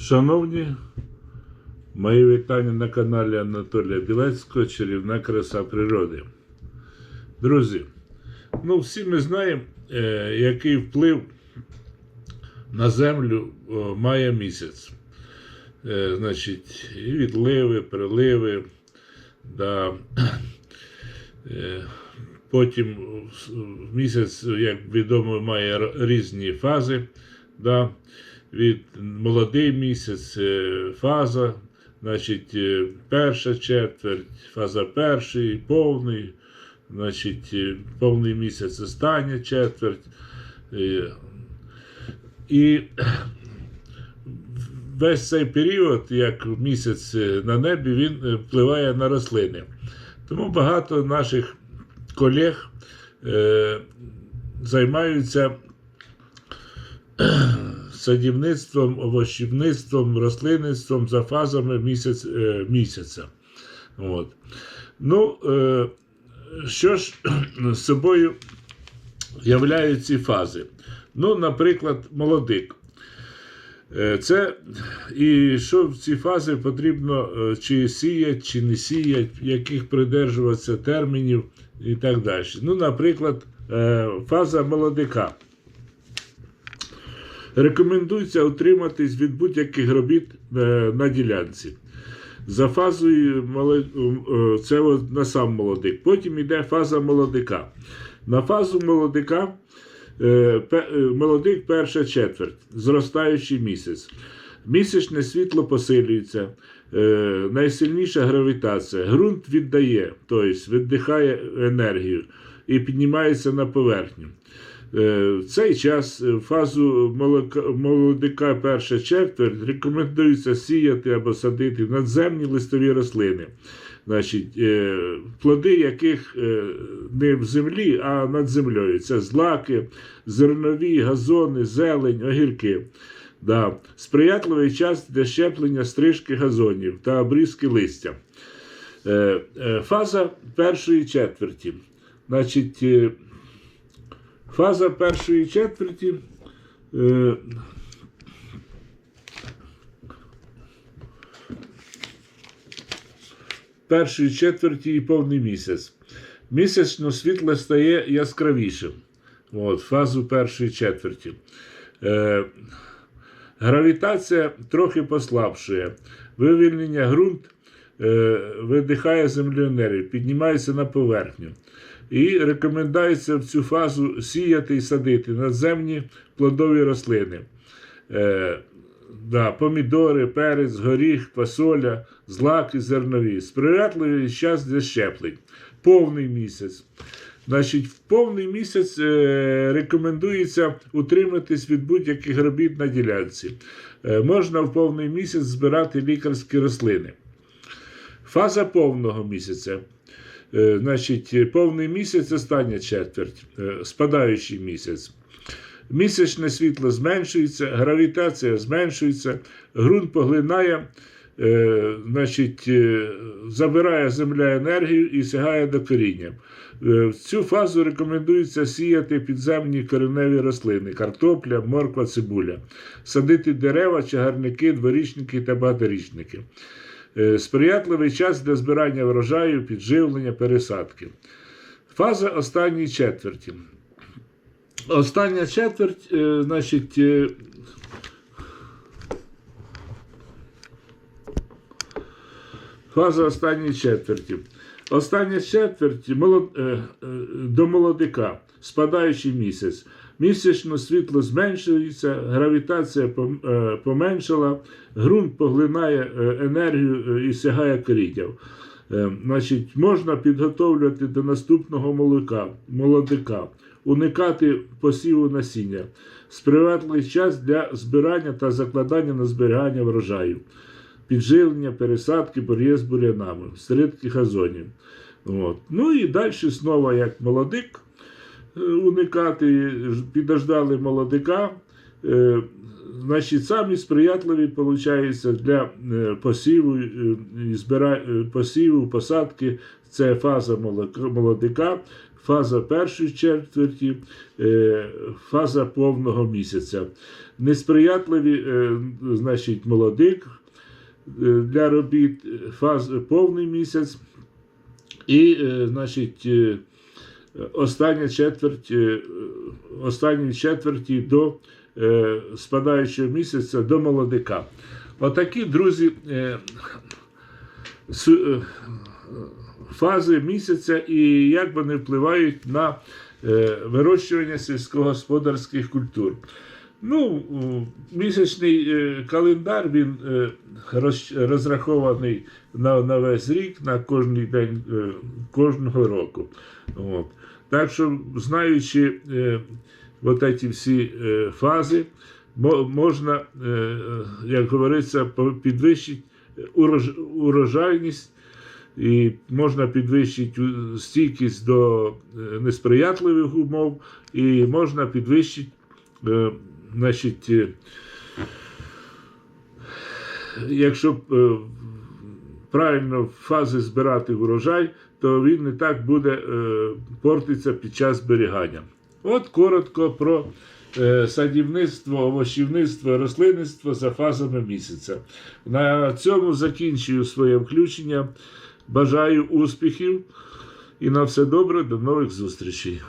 Шановні, мої вітання на каналі Анатолія Білецького Чарівна краса природи. Друзі, ну всі ми знаємо, е, який вплив на землю має місяць. Е, значить, і відливи, приливи, да, е, потім місяць, як відомо, має різні фази. Да, від молодий місяць, е, фаза, значить, е, перша четверть, фаза перший, повний, значить, е, повний місяць, остання четверть. І весь цей період, як місяць на небі, він впливає на рослини. Тому багато наших колег е, займаються садівництвом, овощівництвом, рослинництвом за фазами місяць, е, місяця. От. Ну, е, що ж з собою являють ці фази? Ну, наприклад, молодик. Е, Це і що в ці фази потрібно чи сіять, чи не сіять, яких придержуватися термінів і так далі. Ну, наприклад, фаза молодика. Рекомендується утриматись від будь-яких робіт е, на ділянці. За фазою е, це на сам молодик. Потім йде фаза молодика. На фазу молодика е, молодик перша четверть, зростаючий місяць. Місячне світло посилюється, найсильніша гравітація. Ґрунт віддає, тобто віддихає енергію і піднімається на поверхню. Е, В цей час е, фазу молодика перша четверть рекомендується сіяти або садити надземні листові рослини, значить, е, плоди яких не в землі, а над землею. Це злаки, зернові, газони, зелень, огірки. Да. Сприятливий час для щеплення стрижки газонів та обрізки листя. Фаза першої четверті. Значить, Фаза першої четверті. Е, першої четверті і повний місяць. Місячно світло стає яскравішим. От, фазу першої четверті. Е, гравітація трохи послабшує. Вивільнення ґрунт е, видихає землю енергію, піднімається на поверхню. І рекомендується в цю фазу сіяти і садити надземні плодові рослини. Е, да, помідори, перець, горіх, фасоля, злаки, зернові. Сприятливий час для щеплень. Повний місяць. Значить, в повний місяць е, рекомендується утриматись від будь-яких робіт на ділянці. Е, можна в повний місяць збирати лікарські рослини. Фаза повного місяця. Е, Значить, повний місяць, остання четверть, е, спадаючий місяць. Місячне світло зменшується, гравітація зменшується, ґрунт поглинає, е, значить, е, забирає земля енергію і сягає до коріння. Е, В цю фазу рекомендується сіяти підземні кореневі рослини, картопля, морква, цибуля, садити дерева, чагарники, дворічники та багаторічники. Е, Сприятливий час для збирання врожаю, підживлення, пересадки. Фаза останньої четверті. Остання четверть, е, значить, е, фаза останньої четверті. Остання четверть до молодика, спадаючий місяць. Місячно світло зменшується, гравітація е, поменшала, ґрунт поглинає е, енергію е, і сягає коріння. Е, Значить, можна підготовлювати до наступного молока, молодика, уникати посіву насіння, сприятливий час для збирання та закладання на зберігання врожаю, підживлення, пересадки, бор'є з бурянами, середки газонів. От. Ну і далі знову як молодик уникати, ж- підождали молодика, е, значить, самі сприятливі виходить, для е, посіву, е, е, посіву, посадки це фаза молодика, фаза першої четверті, е, фаза повного місяця. Несприятливі, е, значить, молодик е, для робіт, е, фаз повний місяць. І, е, значить, остання четверть, е, останні четверті до е, спадаючого місяця до молодика. Отакі, друзі, е, фази місяця і як вони впливають на вирощування сільськогосподарських культур. Ну, місячний е, календар він е, розрахований на, на весь рік, на кожний день е, кожного року. От. Так що, знаючи от ці всі фази, можна, як говориться, підвищити урож, урожайність і можна підвищити стійкість до несприятливих умов, і можна підвищити значить, е, якщо е, правильно фази збирати урожай, то він не так буде е, портитися під час зберігання. От коротко про садівництво, овочівництво, рослинництво за фазами місяця. На цьому закінчую своє включення. Бажаю успіхів і на все добре, до нових зустрічей.